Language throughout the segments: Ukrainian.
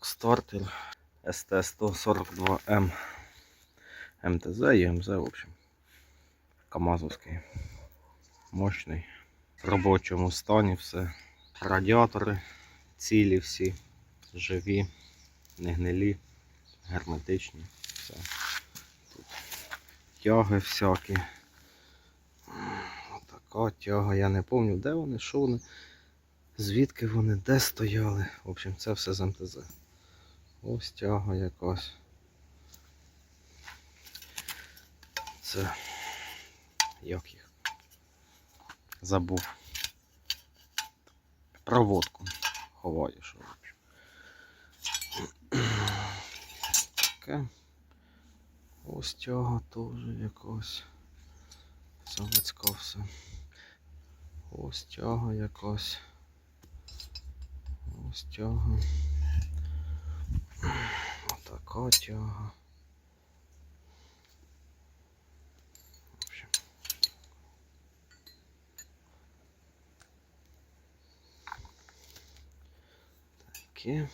стартер СТ-142М МТЗ і МЗ, в общем. Камазовський. Мощний. В робочому стані все. Радіатори цілі всі, живі, не гнилі, герметичні. Все. Тут тяги всякі. Така тяга, я не пам'ятаю, де вони, що вони, звідки вони, де стояли. В общем, це все з МТЗ. Ось тяга якась. Це як їх? Забув. Проводку ховаю, що. Таке. Ось тяга теж якась. Заводська все. Ось тяга якась. Ось тяга. Отака тяга. Таке.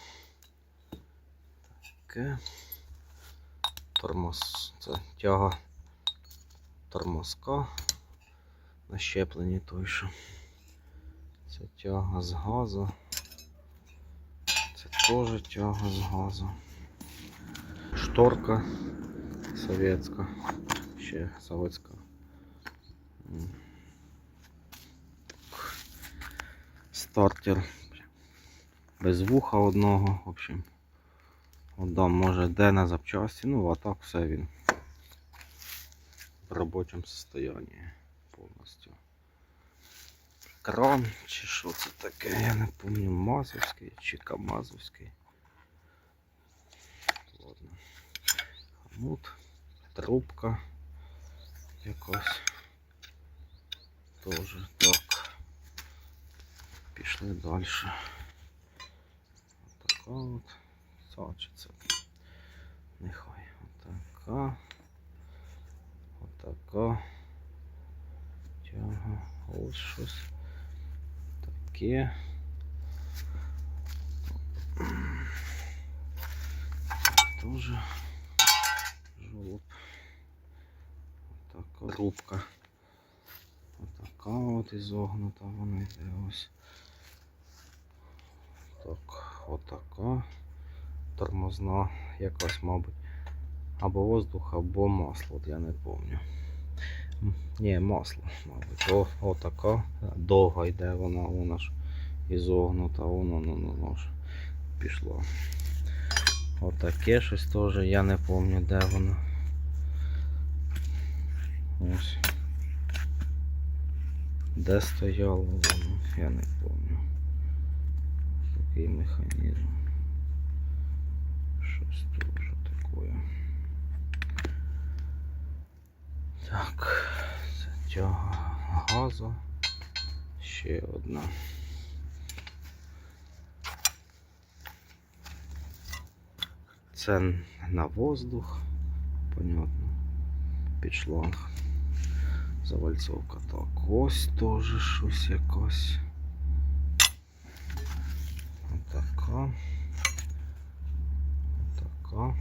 Таке. Тормоз. Це тяга тормозка. На щепленні той, що. Це тяга з газу. Теж тяга з газу. Шторка совєтська. Ще. Так. Стартер. Без вуха одного, в общем. Отдам, може, де на запчасті. Ну, а так все він в робочому состоянии повністю. Кран чи що це таке, я не пам'ятаю, Мазовський чи Камазовський. Ладно. Хомут, трубка якась. Тоже так. Пішли далі. Отака от. Сачиться. Нехай. Отака. Отака. Тяга. Ось щось. Таке. Тоже жолоб. Отака рубка. Отака от ізогнута вона йде ось. Так, отака. Тормозна якась, мабуть. Або воздух, або масло, от я не пам'ятаю. Ні, масло, мабуть. О, отака. Довга йде вона, вона ж ізогнута, воно ну, ну, ну, ж пішло. Отаке щось теж, я не пам'ятаю, де воно. Ось. Де стояло воно, я не пам'ятаю. Такий механізм. Щось дуже таке. Так, тяга газу. Ще одна. Це на воздух, понятно. Під шланг. Завальцовка. Так, ось теж щось якось. Отака. Така.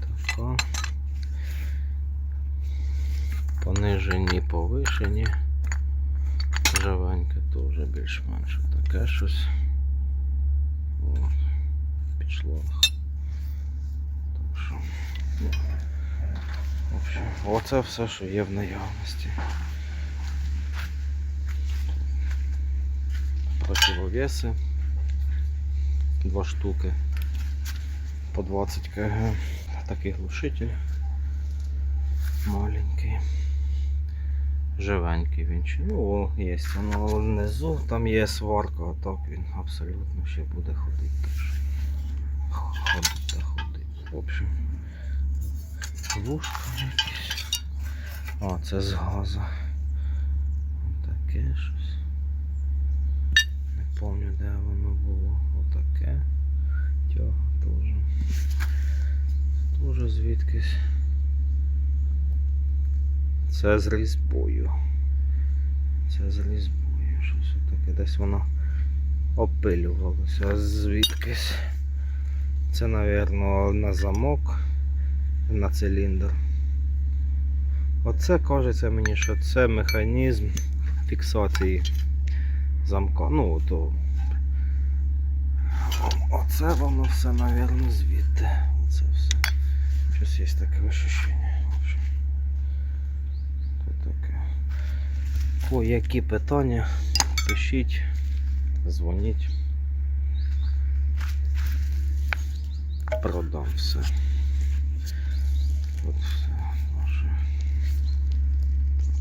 Така. Понижені, повишені. Живеньке теж більш-менш таке щось. О, пішло. Так що. ну, В общем, оце все, що є в наявності. Противовеси. Два штуки по 20 кг. Такий глушитель маленький. Живенький він. Ну, о, є воно внизу, там є сварка, а так він абсолютно ще буде ходити. Ходить та ходить. В общем, вушка якісь. А, це з газу. Таке щось. Не пам'ятаю, де воно було. Отаке. Тяга теж. Теж звідкись. Це з різьбою. Це з різьбою. Щось таке. Десь воно опилювалося звідкись. Це, напевно, на замок, на циліндр. Оце кажеться мені, що це механізм фіксації замка. Ну, то. Оце воно все, напевно, звідти. Оце все. Щось є таке ощущення. В общем, то таке. О, які питання, пишіть, дзвоніть. Продам все. От все наше.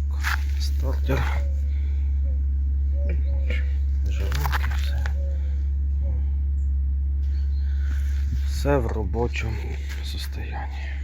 Так, стартер. Живеньке все. Все в робочому состоянии.